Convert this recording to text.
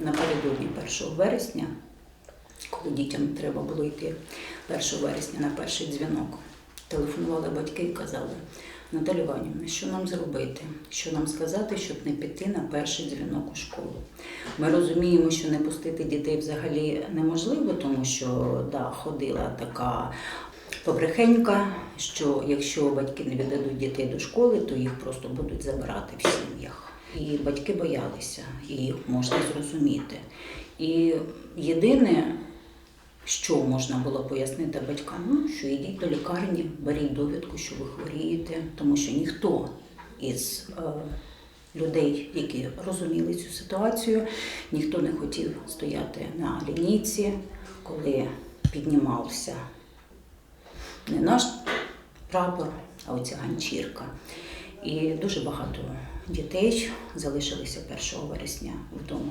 Напередодні 1 вересня, коли дітям треба було йти 1 вересня на перший дзвінок, телефонували батьки і казали, Наталя Іванівна, що нам зробити? Що нам сказати, щоб не піти на перший дзвінок у школу? Ми розуміємо, що не пустити дітей взагалі неможливо, тому що да, ходила така побрехенька, що якщо батьки не віддадуть дітей до школи, то їх просто будуть забирати в сім'ях. І батьки боялися, і можна зрозуміти. І єдине, що можна було пояснити батькам, ну, що йдіть до лікарні, беріть довідку, що ви хворієте, тому що ніхто із е, людей, які розуміли цю ситуацію, ніхто не хотів стояти на лінійці, коли піднімався не наш прапор, а оця ганчірка. І дуже багато дітей залишилися 1 вересня вдома.